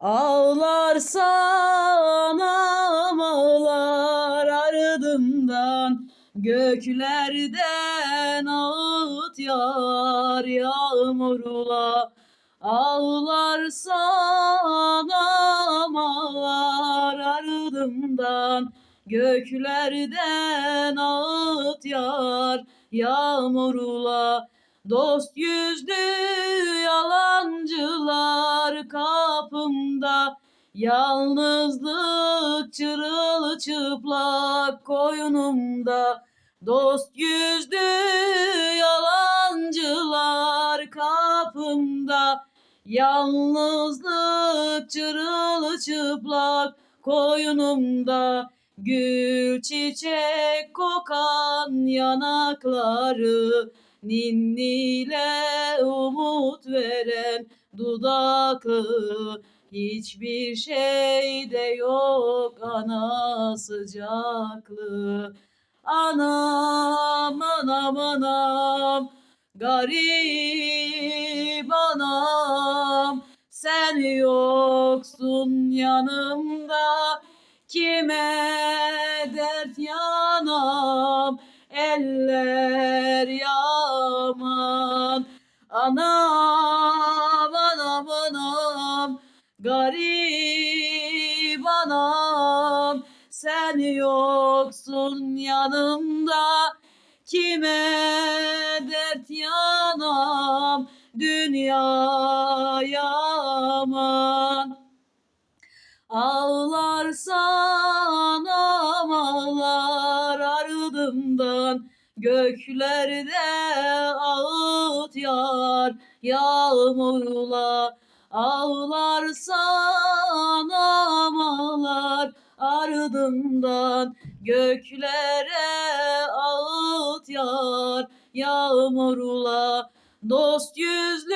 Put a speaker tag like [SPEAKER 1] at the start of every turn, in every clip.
[SPEAKER 1] Ağlarsan ağlar ardından Göklerden ağıt yağar yağmurla. Ağlarsan ağlar ardından Göklerden ağıt yağar yağmurla Dost yüzlü yalancılar kapımda. Yalnızlık çırılçıplak koynumda Dost yüzlü yalancılar kapımda. Yalnızlık çırılçıplak koynumda Gül çiçek kokan yanakları Ninnile umut veren dudaklı Hiçbir şeyde yok ana sıcaklığı Anam anam anam garip anam Sen yoksun yanımda. Kime dert yanam eller yaman Anam anam anam. Garip anam Sen yoksun yanımda. Kime dert yanam dünya yaman Ağlarsan Göklerde ağıt yağar yağmurla Ağlarsan ağlar ardımdan Göklere ağıt yağar yağmurla Dost yüzlü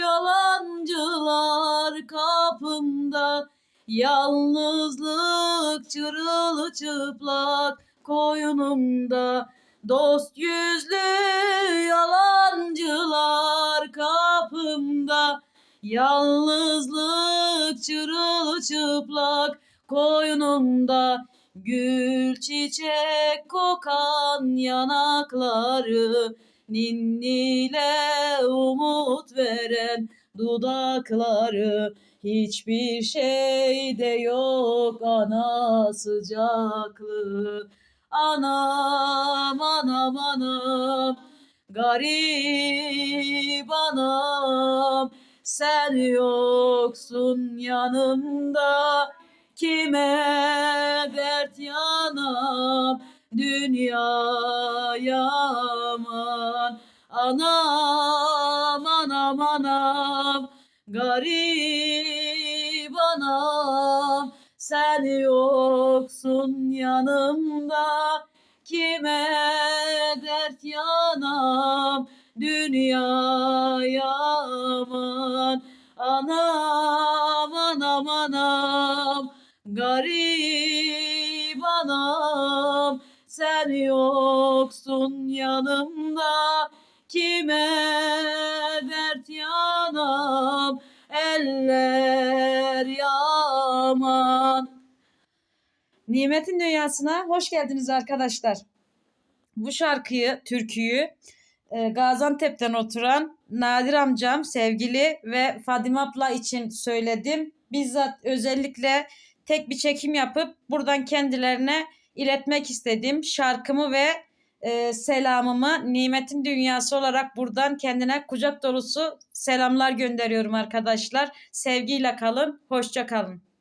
[SPEAKER 1] yalancılar kapımda Yalnızlık çırılçıplak koynumda Dost yüzlü yalancılar kapımda. Yalnızlık çırılçıplak koynumda. Gül çiçek kokan yanakları. Ninnile umut veren dudakları. Hiçbir şeyde yok ana sıcaklığı Anam anam anam. Garip anam. Sen yoksun yanımda. Kime dert yanam? Dünya yaman Anam anam anam. Garip Sen yoksun yanımda Kime dert yanam? Dünya yaman Anam anam anam. Garip anam Sen yoksun yanımda Kime dert yanam? Eller yaman Nimetin Dünyası'na hoş geldiniz arkadaşlar. Bu şarkıyı, türküyü e, Gaziantep'ten oturan Nadir amcam, sevgili ve Fadime abla için söyledim. Bizzat özellikle tek bir çekim yapıp buradan kendilerine iletmek istedim. Şarkımı ve e, selamımı Nimetin Dünyası olarak buradan kendine kucak dolusu selamlar gönderiyorum arkadaşlar. Sevgiyle kalın, hoşça kalın.